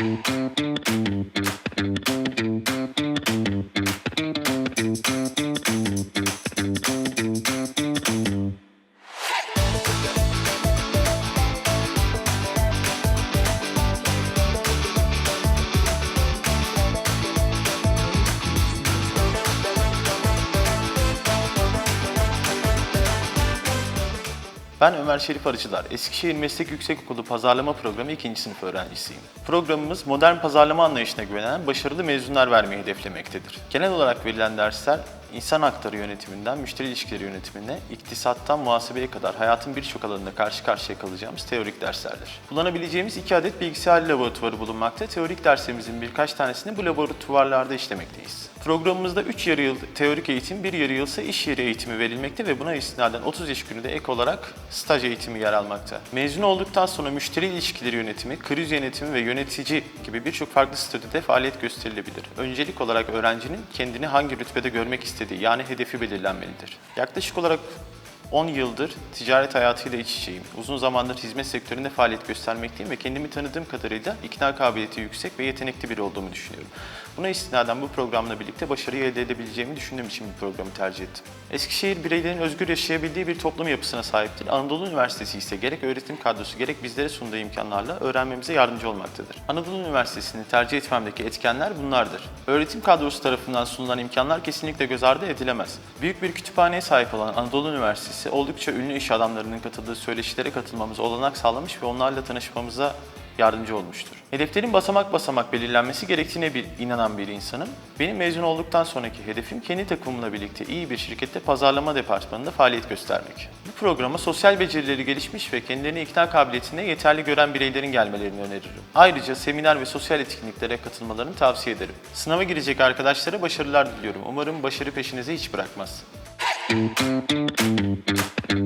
Thank you. Ben Ömer Şerif Arıcılar. Eskişehir Meslek Yüksekokulu Pazarlama Programı 2. sınıf öğrencisiyim. Programımız modern pazarlama anlayışına güvenen başarılı mezunlar vermeyi hedeflemektedir. Genel olarak verilen dersler insan hakları yönetiminden müşteri ilişkileri yönetimine, iktisattan muhasebeye kadar hayatın birçok alanında karşı karşıya kalacağımız teorik derslerdir. Kullanabileceğimiz iki adet bilgisayar laboratuvarı bulunmakta. Teorik derslerimizin birkaç tanesini bu laboratuvarlarda işlemekteyiz. Programımızda 3 yarı yıl teorik eğitim, 1 yarı yıl ise iş yeri eğitimi verilmekte ve buna istinaden 30 yaş günü de ek olarak staj eğitimi yer almakta. Mezun olduktan sonra müşteri ilişkileri yönetimi, kriz yönetimi ve yönetici gibi birçok farklı statüde faaliyet gösterilebilir. Öncelik olarak öğrencinin kendini hangi rütbede görmek istediği yani hedefi belirlenmelidir. Yaklaşık olarak 10 yıldır ticaret hayatıyla iç içeyim. Uzun zamandır hizmet sektöründe faaliyet göstermekteyim ve kendimi tanıdığım kadarıyla ikna kabiliyeti yüksek ve yetenekli biri olduğumu düşünüyorum. Buna istinaden bu programla birlikte başarıyı elde edebileceğimi düşündüğüm için bu programı tercih ettim. Eskişehir bireylerin özgür yaşayabildiği bir toplum yapısına sahiptir. Anadolu Üniversitesi ise gerek öğretim kadrosu gerek bizlere sunduğu imkanlarla öğrenmemize yardımcı olmaktadır. Anadolu Üniversitesi'ni tercih etmemdeki etkenler bunlardır. Öğretim kadrosu tarafından sunulan imkanlar kesinlikle göz ardı edilemez. Büyük bir kütüphaneye sahip olan Anadolu Üniversitesi oldukça ünlü iş adamlarının katıldığı söyleşilere katılmamıza olanak sağlamış ve onlarla tanışmamıza yardımcı olmuştur. Hedeflerin basamak basamak belirlenmesi gerektiğine bir inanan bir insanım. Benim mezun olduktan sonraki hedefim kendi takımımla birlikte iyi bir şirkette pazarlama departmanında faaliyet göstermek. Bu programa sosyal becerileri gelişmiş ve kendilerini ikna kabiliyetinde yeterli gören bireylerin gelmelerini öneririm. Ayrıca seminer ve sosyal etkinliklere katılmalarını tavsiye ederim. Sınava girecek arkadaşlara başarılar diliyorum. Umarım başarı peşinizi hiç bırakmaz. Thank you.